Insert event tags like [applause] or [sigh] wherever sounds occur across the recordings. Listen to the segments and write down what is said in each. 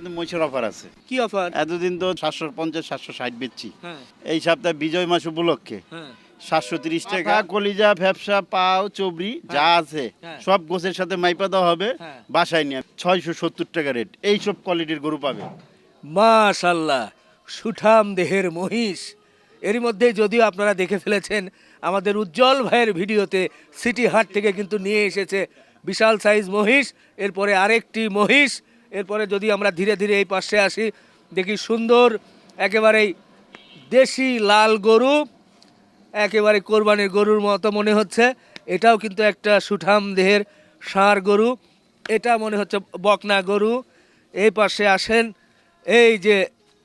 কিন্তু মহিষের অফার আছে। কি অফার এতদিন তো সাতশো পঞ্চাশ সাতশো ষাট বেচছি। হ্যাঁ। এই সপ্তাহে বিজয় মাস উপলক্ষে। হ্যাঁ। সাতশো তিরিশ টাকা। কলিজা ভ্যাবসা পাও চবড়ি যা আছে হ্যাঁ। সব গোছের সাথে মাইপা দেওয়া হবে। হ্যাঁ। বাসায় নিয়ে ছয়শো সত্তর টাকা রেট এইসব কোয়ালিটির গরু পাবে। মাশাল্লাহ। সুঠাম দেহের মহিষ। এরই মধ্যে যদিও আপনারা দেখে ফেলেছেন আমাদের উজ্জ্বল ভাইয়ের ভিডিওতে সিটি হাট থেকে কিন্তু নিয়ে এসেছে বিশাল সাইজ মহিষ। এরপরে আরেকটি মহিষ। এরপরে যদি আমরা ধীরে ধীরে এই পাশে আসি দেখি সুন্দর একেবারেই দেশি লাল গরু একেবারে কোরবানির গরুর মতো মনে হচ্ছে। এটাও কিন্তু একটা সুঠাম দেহের ষাঁড় গরু। এটা মনে হচ্ছে বকনা গরু। এই পাশে আসেন এই যে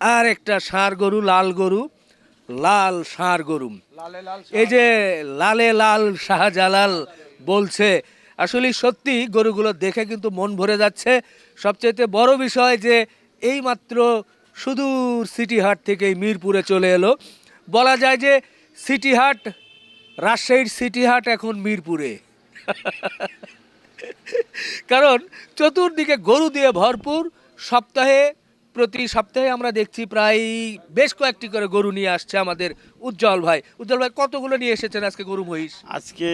আর একটা ষাঁড় গরু লাল গরু লাল ষাঁড় গরু। এই যে লালে লাল শাহজালাল বলছে আসলে সত্যি গরুগুলো দেখে কিন্তু মন ভরে যাচ্ছে। সবচেয়ে বড় বিষয় যে এই মাত্র সুদূর সিটি হাট থেকে মিরপুরে চলে এলো। বলা যায় যে সিটি হাট, রাজশাহীর সিটি হাট এখন মিরপুরে। কারণ চতুর্দিকে গরু দিয়ে ভরপুর, সপ্তাহে, প্রতি সপ্তাহে আমরা দেখছি প্রায় বেশ কয়েকটি করে গরু নিয়ে আসছে আমাদের উজ্জ্বল ভাই। উজ্জ্বল ভাই, কতগুলো নিয়ে এসেছেন আজকে গরু মহিষ? আজকে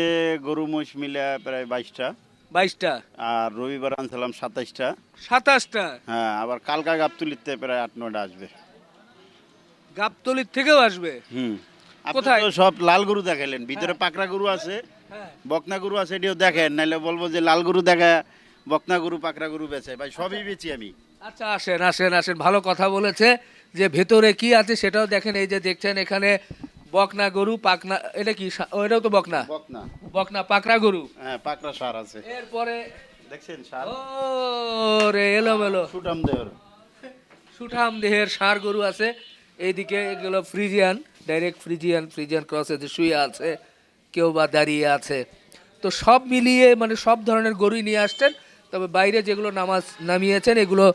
গরু মহিষ মিলে প্রায় বাইশটা। বাইশটা। আর রবিবার আনছিলাম সাতাইশটা সাতাশটা? হ্যাঁ আবার কালকা গাবতুলিতে প্রায় আট নয়টা আসবে। গাবতলির থেকেও আসবে? হুম। কোথায়? সব লাল গরু দেখাইলেন। ভিতরে পাকড়া গরু আছে হ্যাঁ। বকনা গরু আছে এটিও দেখেন। নাহলে বলব যে লাল গরু দেখা বকনা গরু পাকড়া গরু বেচে ভাই সবই বেচি আমি। আচ্ছা আসেন আসেন আসেন। ভালো কথা বলেছে যে ভেতরে কি আছে সেটাও দেখেন। এই যে দেখছেন এখানে বকনা গরু পাকনা এটা কি সা- ও, এটাও তো বকনা? বকনা। বকনা পাকড়া গরু? হ্যাঁ পাকড়া সার আছে। এরপরে দেখছেন সার? ও রে এলো মেলো সুটাম দেহর। সুঠাম দেহের ষাঁড় গরু আছে। এইদিকে এগুলো ফ্রিজিয়ান ডাইরেক্ট ফ্রিজিয়ান ফ্রিজিয়ান ক্রসে যে শুয়ে আছে কেউ বা দাঁড়িয়ে আছে। তো সব মিলিয়ে মানে সব ধরনের গরুই নিয়ে আসছেন। তবে বাইরে যেগুলো নামাজ নামিয়েছেন এগুলো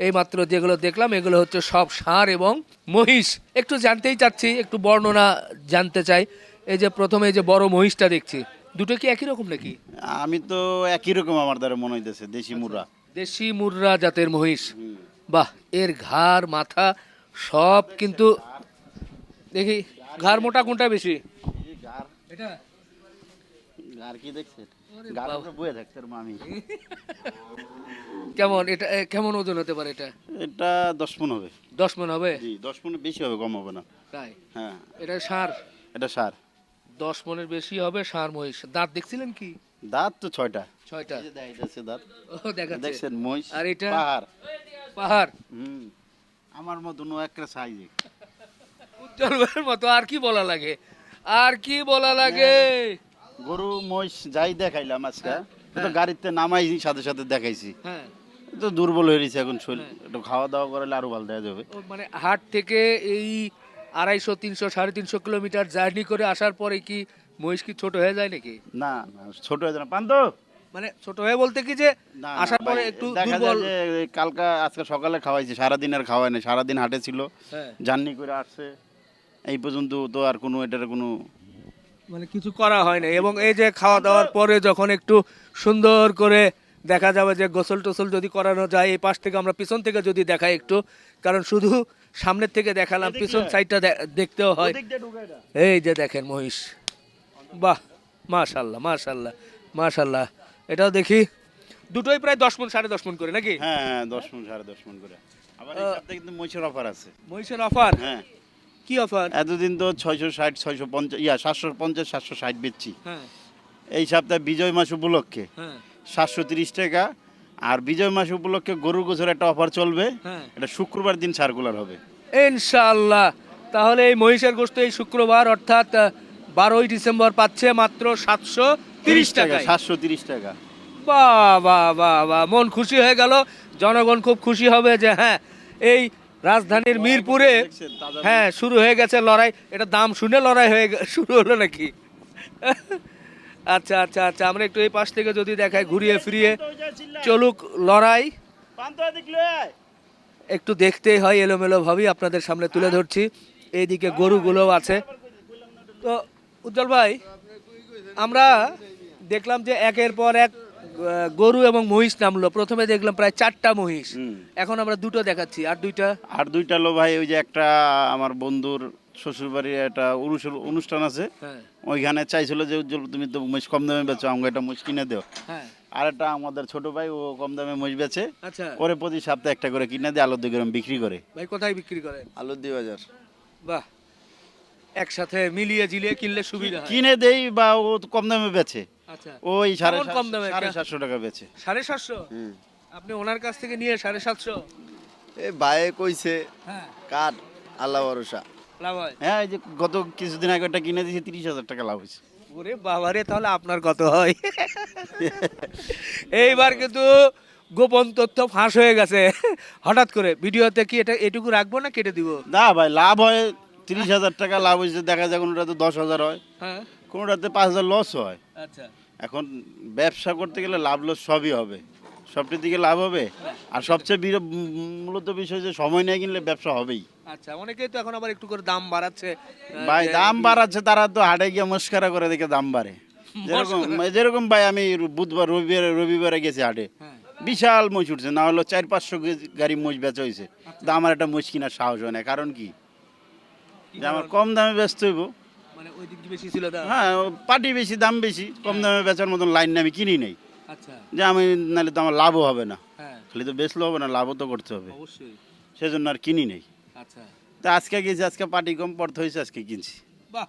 এইমাত্র যেগুলো দেখলাম এগুলো হচ্ছে সব ষাঁড় এবং মহিষ। একটু জানতেই চাচ্ছি একটু বর্ণনা জানতে চাই। এই যে প্রথমে এই যে বড় মহিষটা দেখছি দুটো কি একই রকম নাকি? আমি তো একই রকম আমার দ্বারা মনে হইতেছে দেশি মুরা দেশি মুর্রা জাতের মহিষ। বাহ এর ঘাড় মাথা সব কিন্তু দেখি ঘাড় মোটা কোনটা বেশি? এটা? আর কি দেখছেন থাকছে [laughs] কেমন? এটা কেমন ওজন হতে পারে এটা? এটা দশ মন হবে। দশ মন হবে? জি দশ মন বেশি হবে কম হবে না। তাই? হ্যাঁ। এটা সার? এটা সার। দশ মনের বেশি হবে সার মহিষ। দাঁত দেখছিলেন কি? দাঁত তো ছয়টা। ছয়টা? দেখাইতেছে দাঁত ও দেখাচ্ছে। দেখছেন মহিষ আর এটা? পাহাড়। পাহাড়? হুম। আমার মতন ও একটা সাইজে। উজ্জ্বল মতো আর কি বলা লাগে? আর কি বলা লাগে? গরু মহিষ যাই দেখাইলাম আজকে তো গাড়িতে নামাই সাথে সাথে দেখাইছি। হ্যাঁ। তো দুর্বল হয়ে গেছে এখন শরীর। একটু খাওয়া দাওয়া করলে আরও ভালো দেওয়া যাবে। মানে হাট থেকে এই আড়াইশো তিনশো সাড়ে তিনশো কিলোমিটার জার্নি করে আসার পরে কি মহিষ কি ছোট হয়ে যায় নাকি? না না ছোট হয়ে যায় না। পান্ত! মানে ছোট হয়ে বলতে কি যে না, না, আসার পরে ভাই, একটু দেখা যায় দুর্বল যে এই কালকা আজকে সকালে খাওয়াইছি সারাদিন আর খাওয়াই নাই সারাদিন হাটে ছিল হ্যাঁ। জার্নি করে আসছে। এই পর্যন্ত তো আর কোনো এটার কোনো মানে কিছু করা হয় না এবং এই যে খাওয়া দাওয়ার পরে যখন একটু সুন্দর করে দেখা যাবে যে গোসল টোসল যদি করানো যায় এই পাশ থেকে আমরা পিছন থেকে যদি দেখাই একটু কারণ শুধু সামনের থেকে দেখালাম পিছন সাইডটা দেখতেও হয়। এই যে দেখেন মহিষ। বাহ মাশাল্লাহ মাশাল্লাহ মাশাল্লাহ। এটাও দেখি দুটোই প্রায় দশ মন সাড়ে দশ মন করে নাকি? হ্যাঁ হ্যাঁ দশ মন সাড়ে দশ মন করে। আবার এই সপ্তাহে কিন্তু মহিষের অফার আছে। মহিষের অফার হ্যাঁ। কি অফার এতদিন তো ছয়শো ষাট ছয়শো পঞ্চাশ ইয়া সাতশো পঞ্চাশ সাতশো ষাট বেচছি। হ্যাঁ। এই সপ্তাহে বিজয় মাস উপলক্ষে। হ্যাঁ। সাতশো তিরিশ টাকা। আর বিজয় মাস উপলক্ষে গরুর গোছের একটা অফার চলবে। হ্যাঁ। এটা শুক্রবার দিন সার্কুলার হবে। ইনশাল্লাহ তাহলে এই মহিষের গোস্ত এই শুক্রবার অর্থাৎ বারোই ডিসেম্বর পাচ্ছে মাত্র সাতশো তিরিশ টাকা সাতশো তিরিশ টাকা। বাহ বাহ বাহ বাহ মন খুশি হয়ে গেল। জনগণ খুব খুশি হবে যে হ্যাঁ এই রাজধানীর মিরপুরে হ্যাঁ শুরু হয়ে গেছে লড়াই। এটা দাম শুনে লড়াই হয়ে শুরু হলো নাকি? আচ্ছা আচ্ছা আচ্ছা আমরা একটু এই পাশ থেকে যদি দেখাই ঘুরিয়ে ফিরিয়ে। চলুক লড়াই। একটু দেখতেই হয় এলোমেলো ভাবেই আপনাদের সামনে তুলে ধরছি। এইদিকে গরুগুলো আছে। তো উজ্জ্বল ভাই আমরা দেখলাম যে একের পর এক গরু এবং মহিষ নামলো। প্রথমে দেখলাম প্রায় চারটা মহিষ। এখন আমরা দুটো দেখাচ্ছি। আর দুইটা? আর দুইটা লো ভাই ওই যে একটা আমার বন্ধুর শ্বশুরবাড়ির একটা উরুস- অনুষ্ঠান আছে। হ্যাঁ। ওইখানে চাইছিল যে উজ্জ্বল তুমি তো মহিষ কম দামে বেচো আমাকে একটা মহিষ কিনে দেও। হ্যাঁ। আর একটা আমাদের ছোট ভাই ও কম দামে মহিষ বেচে আচ্ছা। ওরে প্রতি সপ্তাহে একটা করে কিনে দিয়ে আলোর দিকে বিক্রি করে। ভাই কোথায় বিক্রি করে? আলুর দি বাজার। বাহ! একসাথে মিলিয়ে জিলিয়ে কিনলে সুবিধা কিনে দেই বা ও তো কম দামে বেচে। আচ্ছা। ওই সাড়ে কম দামে? সাড়ে সাতশো টাকা বেচে। সাড়ে সাতশো? আপনি ওনার কাছ থেকে নিয়ে সাড়ে সাতশো? এ ভাইয়ে কইছে হ্যাঁ। কাঠ আল্লাহ ভরসা। লাভ হয়? হ্যাঁ এই যে গত কিছুদিন আগে একটা কিনে দিয়েছি তিরিশ হাজার টাকা লাভ হয়েছে। ওরে বাবারে তাহলে আপনার কত হয়? এইবার কিন্তু গোপন তথ্য ফাঁস হয়ে গেছে। হঠাৎ করে ভিডিওতে কি এটা এটুকু রাখব না কেটে দিব? না ভাই লাভ হয় তিরিশ হাজার টাকা লাভ হয়েছে দেখা যায় কোনোটাতে দশ হাজার হয় হ্যাঁ। কোনোটাতে পাঁচ হাজার লস হয়। আচ্ছা। এখন ব্যবসা করতে গেলে লাভ লস সবই হবে। সবটির দিকে লাভ হবে। আর সবচেয়ে মূলত বিষয় যে সময় নিয়ে কিনলে ব্যবসা হবেই। আচ্ছা অনেকেই তো এখন আবার একটু করে দাম বাড়াচ্ছে ভাই দাম বাড়াচ্ছে তারা তো হাটে গিয়ে মস্কারা করে দেখে দাম বাড়ে। যেরকম যেরকম ভাই আমি বুধবার রবিবারে রবিবারে গেছি হাটে। হ্যাঁ। বিশাল মোষ উঠছে না হলো চার পাঁচশো গাড়ি মোষ বেচা হয়েছে। তা আমার একটা মোষ কেনার সাহস হয় না কারণ কি? যে আমার কম দামে ব্যস্ত হইব। মানে দাম? হ্যাঁ পাটি বেশি দাম বেশি কম দামে বেচার মতন লাইন আমি কিনি নেই। আচ্ছা। যে আমি নাহলে তো আমার লাভও হবে না। হ্যাঁ। খালি তো বেচলে হবে না লাভও তো করতে হবে। সেজন্য আর কিনি নেই। আচ্ছা তা আজকে গেছি আজকে পাটি কম পড়তে হয়েছে আজকে কিনছি। বাহ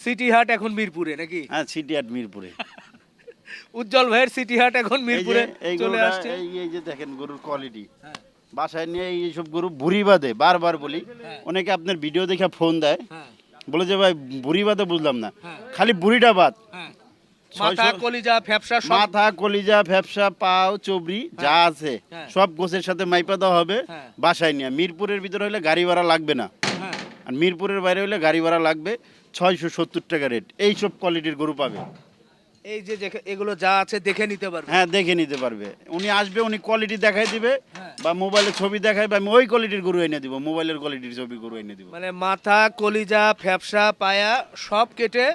সিটি হাট এখন মিরপুরে নাকি? হ্যাঁ সিটি আট মিরপুরে। [laughs] উজ্জ্বল ভাইয়ের সিটি হাট এখন মিরপুরে এই চলে আসছে। এই এই যে দেখেন গরুর কোয়ালিটি হ্যাঁ। বাসায় নিয়ে এইসব গরু বুড়ি বাদে বারবার বলি। হ্যাঁ। অনেকে আপনার ভিডিও দেখে ফোন দেয়। হ্যাঁ। বলে যে ভাই বুড়ি বাদে বুঝলাম না। খালি বুড়িটা বাদ। মাথা কলিজা ফ্যাপসা সব মাথা কলিজা ফ্যাপসা পাও চবড়ি যা আছে হ্যাঁ। সব গোছের সাথে মাইপা দেওয়া হবে হ্যাঁ। বাসায় নিয়ে। মিরপুরের ভিতরে হলে গাড়ি ভাড়া লাগবে না। হ্যাঁ। আর মিরপুরের বাইরে হলে গাড়ি ভাড়া লাগবে ছয়শো সত্তর টাকা রেট। এইসব কোয়ালিটির গরু পাবে। এই যে এগুলো যা আছে দেখে নিতে পারবে। হ্যাঁ দেখে নিতে পারবে। উনি আসবে উনি কোয়ালিটি দেখাই দিবে হ্যাঁ। বা মোবাইলে ছবি দেখায় বা আমি ওই কোয়ালিটির গরু এনে দিব মোবাইলের কোয়ালিটির ছবি গরু এনে দিব। মানে মাথা কলিজা ফ্যাপসা পায়া সব কেটে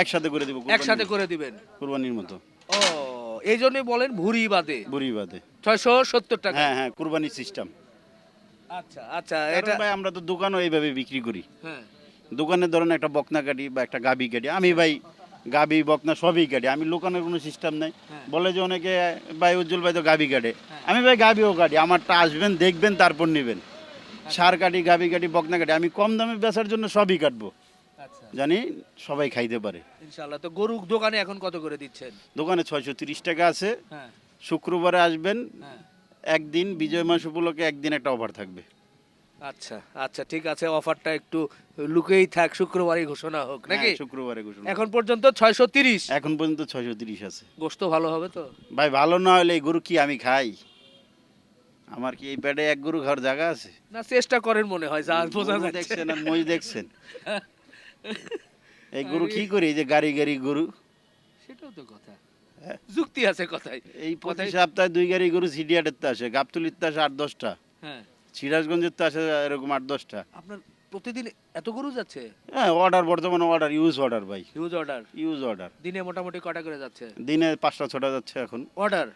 একসাথে করে দিব একসাথে করে দিবেন? কুরবানির মতো। ও এই জন্যই বলেন ভুরি বাদে। বুড়ি বাদে। ছয়শো সত্তর টাকা। হ্যাঁ হ্যাঁ কুরবানির সিস্টেম আচ্ছা আচ্ছা এটা ভাই আমরা তো দোকানও এইভাবে বিক্রি করি। হ্যাঁ। দোকানে ধরেন একটা বকনা কাটি বা একটা গাবি কাটি আমি ভাই গাবি বকনা সবই কাটি আমি লোকানের কোনো সিস্টেম নাই। হ্যাঁ। বলে যে অনেকে ভাই উজ্জ্বল ভাই তো গাবি কাটে আমি ভাই গাবিও কাটি আমারটা আসবেন দেখবেন তারপর নেবেন। সার কাটি গাবি কাটি বকনা কাটি আমি কম দামে বেচার জন্য সবই কাটবো। আচ্ছা জানি সবাই খাইতে পারে। ইনশাআল্লাহ। তো গরু দোকানে এখন কত করে দিচ্ছেন? দোকানে ছয়শো তিরিশ টাকা আছে। হ্যাঁ। শুক্রবারে আসবেন। হ্যাঁ। একদিন বিজয় মাস উপলক্ষে একদিন একটা অফার থাকবে। আচ্ছা আচ্ছা ঠিক আছে। অফারটা একটু লুকেই থাক শুক্রবারই ঘোষণা হোক নাকি? হ্যাঁ, শুক্রবারে ঘোষণা এখন পর্যন্ত ছয়শো তিরিশ। এখন পর্যন্ত ছয়শো তিরিশ আছে। গোস্ত ভালো হবে তো? ভাই ভালো না হলে এই গরু কি আমি খাই? আমার কি এই পেটে এক গরু খাওয়ার জায়গা আছে? না চেষ্টা করেন মনে হয় যা বোঝা দেখছেন আর মই দেখছেন। [laughs] এই গরু কি করি? এই যে গাড়ি গাড়ি গরু। সেটাও তো কথা। হ্যাঁ। যুক্তি আছে কথাই এই প্রতি সপ্তাহে দুই গাড়ি গরু সিডিয়াটের তো আসে। গাবতুলির তো আসে আট দশটা। হ্যাঁ। সিরাজগঞ্জের তো আসে এরকম আট দশটা। আপনার প্রতিদিন এত গরু যাচ্ছে? হ্যাঁ অর্ডার বর্তমানে অর্ডার ইউজ অর্ডার ভাই। হিউজ অর্ডার ইউজ অর্ডার দিনে মোটামুটি কটা করে যাচ্ছে? দিনে পাঁচটা ছটা যাচ্ছে এখন। অর্ডার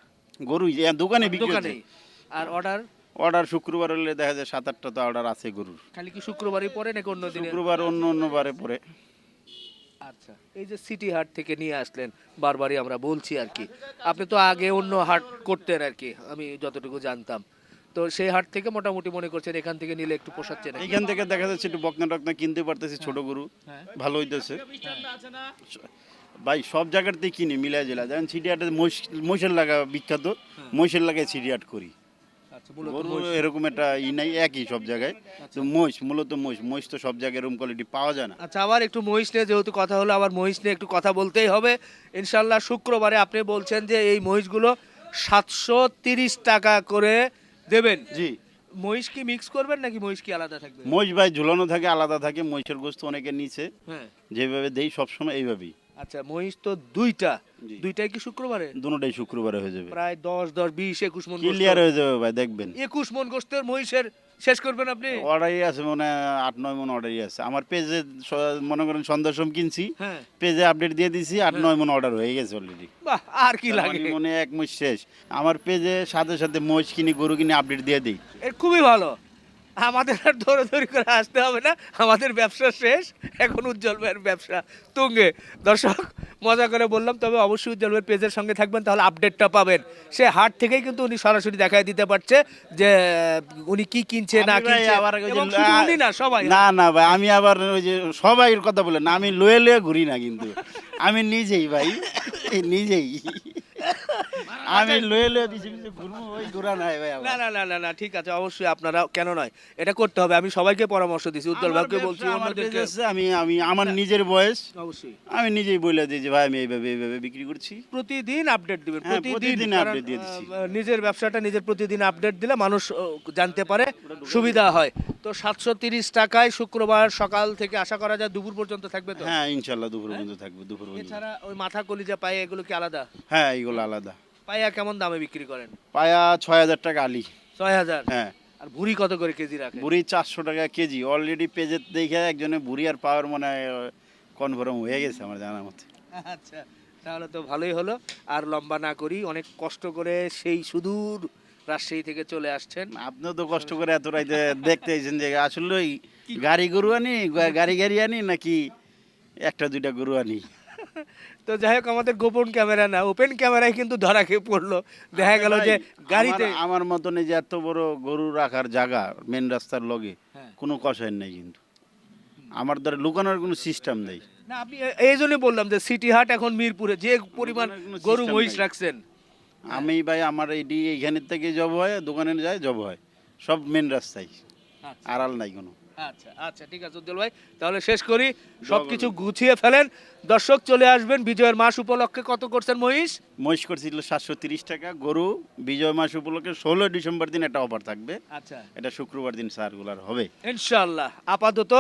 গরু দোকানে বিক্রি দোকানে আর অর্ডার অর্ডার শুক্রবার হলে দেখা যায় সাত আটটা তো অর্ডার আছে গরুর। খালি কি শুক্রবারই পরে নাকি অন্য দিন শুক্রবার অন্য অন্য বারে পরে আচ্ছা এই যে সিটি হাট থেকে নিয়ে আসলেন বারবারই আমরা বলছি আর কি। আপনি তো আগে অন্য হাট করতেন আর কি আমি যতটুকু জানতাম। তো সেই হাট থেকে মোটামুটি মনে করছেন এখান থেকে নিলে একটু পোষাচ্ছে না এইখান থেকে দেখা যাচ্ছে একটু বকনা টকনা কিনতে পারতেছি ছোট গরু। হ্যাঁ। ভালো হইতেছে। ভাই সব জায়গাতেই কিনি মিলাই জেলা যেমন সিটিহাটে মহিষের লাগা বিখ্যাত মহিষের লাগায় সিটি হাট করি। গরু এরকম একটা ই নাই একই সব জায়গায়। তো মহিষ মূলত মহিষ মহিষ তো সব জায়গায় এরকম কোয়ালিটি পাওয়া যায় না। আচ্ছা আবার একটু মহিষ নিয়ে যেহেতু কথা হলো আবার মহিষ নিয়ে একটু কথা বলতেই হবে। ইনশাল্লাহ শুক্রবারে আপনি বলছেন যে এই মহিষগুলো সাতশো তিরিশ টাকা করে দেবেন। জি। মহিষ কি মিক্স করবেন নাকি মহিষ কি আলাদা থাকবে? মহিষ ভাই ঝুলানো থাকে আলাদা থাকে মহিষের গোস্ত অনেকে নিচে হ্যাঁ। যেভাবে দেই সবসময় এইভাবেই। আচ্ছা মহিষ তো দুইটা। দুইটাই কি শুক্রবারে? দুটোটাই শুক্রবারে হয়ে যাবে। প্রায় দশ দশ বিশ একুশ মন ক্লিয়ার হয়ে যাবে ভাই দেখবেন। একুশ মন গোস্তের মহিষের শেষ করবেন আপনি? অর্ডারই আছে মনে হয় আট নয় মন অর্ডারই আছে। আমার পেজে মনে করেন সন্ধ্যার সময় কিনছি হ্যাঁ। পেজে আপডেট দিয়ে দিছি আট নয় মন অর্ডার হয়ে গেছে অলরেডি বাহ আর কি লাগে? মনে এক মাস শেষ। আমার পেজে সাথে সাথে মহিষ কিনি গরু কিনে আপডেট দিয়ে দিই। খুবই ভালো। আমাদের আর দৌড়াদৌড়ি করে আসতে হবে না। আমাদের ব্যবসা শেষ এখন উজ্জ্বল ভাইয়ের ব্যবসা। তুঙ্গে দর্শক মজা করে বললাম তবে অবশ্যই উজ্জ্বল ভাইয়ের পেজের সঙ্গে থাকবেন তাহলে আপডেটটা পাবেন। সে হাট থেকেই কিন্তু উনি সরাসরি দেখায় দিতে পারছে যে উনি কি কিনছে না কিনছে। আবার ওই এবং শুধু উনি না সবাই। না না ভাই আমি আবার ওই যে সবাই কথা বলে না আমি লয়ে লয়ে ঘুরি না কিন্তু। আমি নিজেই ভাই নিজেই। আমি লয়ে লয়ে পিছে পিছে ঘুরবো ওই ঘোরা নাই ভাই না না না না না ঠিক আছে অবশ্যই আপনারা কেন নয় এটা করতে হবে আমি সবাইকে পরামর্শ দিচ্ছি উজ্জ্বল ভাইকে বলছি অন্যদেরকে। আমি আমি আমার নিজের বয়স। অবশ্যই। আমি নিজেই বলে দিই যে ভাই আমি এইভাবে এইভাবে বিক্রি করছি। প্রতিদিন আপডেট দিবেন হ্যাঁ, প্রতিদিন update দিয়ে দিচ্ছি। নিজের ব্যবসাটা নিজের প্রতিদিন আপডেট দিলে মানুষ জানতে পারে সুবিধা হয়। তো সাতশো তিরিশ টাকায় শুক্রবার সকাল থেকে আশা করা যায় দুপুর পর্যন্ত থাকবে তো? হ্যাঁ ইনশাল্লাহ দুপুর পর্যন্ত থাকবে দুপুর পর্যন্ত। এছাড়া ওই মাথা কলিজা পায়ে এগুলো কি আলাদা? হ্যাঁ এইগুলো আলাদা। পায়া কেমন দামে বিক্রি করেন? পায়া ছয় হাজার টাকা আলি। ছয় হাজার? হ্যাঁ। আর ভুড়ি কত করে কেজি রাখে বুড়ি চারশো টাকা কেজি। অলরেডি পেজে দেখে একজনে বুড়ি আর পাওয়ার মনে কনফার্ম হয়ে গেছে আমার জানার মতে। আচ্ছা তাহলে তো ভালোই হলো। আর লম্বা না করি অনেক কষ্ট করে সেই সুদূর রাজশাহী থেকে চলে আসছেন। আপনিও তো কষ্ট করে এত রাইতে দেখতে এসেছেন যে আসলে ওই গাড়ি গরু আনি গা- গাড়ি গাড়ি আনি নাকি একটা দুইটা গরু আনি? তো যাই হোক আমাদের গোপন ক্যামেরা না ওপেন ক্যামেরায় কিন্তু ধরা খেয়ে পড়ল। দেখা গেল যে গাড়িতে আমার- মতন এই যে এত বড় গরু রাখার জায়গা মেন রাস্তার লগে হ্যাঁ। কোনো কষায় নাই কিন্তু। আমার দ্বারা লুকানোর কোনো সিস্টেম নেই। না আপনি এই জন্যই বললাম যে সিটি হাট এখন মিরপুরে যে পরিমাণ গরু মহিষ রাখছেন। আমি ভাই আমার এইটি এইখানের থেকে জব হয় দোকানে যায় জব হয়। সব মেন রাস্তায়। আচ্ছা। আড়াল নাই কোনো। আচ্ছা আচ্ছা ঠিক আছে উজ্জ্বল ভাই। তাহলে শেষ করি। সবকিছু গুছিয়ে ফেলেন। দর্শক চলে আসবেন বিজয়ের মাস উপলক্ষে। কত করছেন মহিষ? মহিষ করছিল সাতশো তিরিশ টাকা। গরু বিজয় মাস উপলক্ষে ষোলো ডিসেম্বর দিন একটা অফার থাকবে। আচ্ছা। এটা শুক্রবার দিন সার্কুলার হবে। ইনশাল্লাহ আপাতত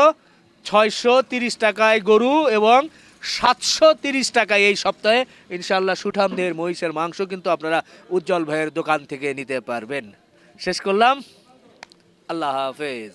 ছয়শো তিরিশ টাকায় গরু এবং সাতশো তিরিশ টাকায় এই সপ্তাহে ইনশাল্লাহ সুঠামদের মহিষের মাংস কিন্তু আপনারা উজ্জ্বল ভাইয়ের দোকান থেকে নিতে পারবেন। শেষ করলাম। আল্লাহ হাফেজ।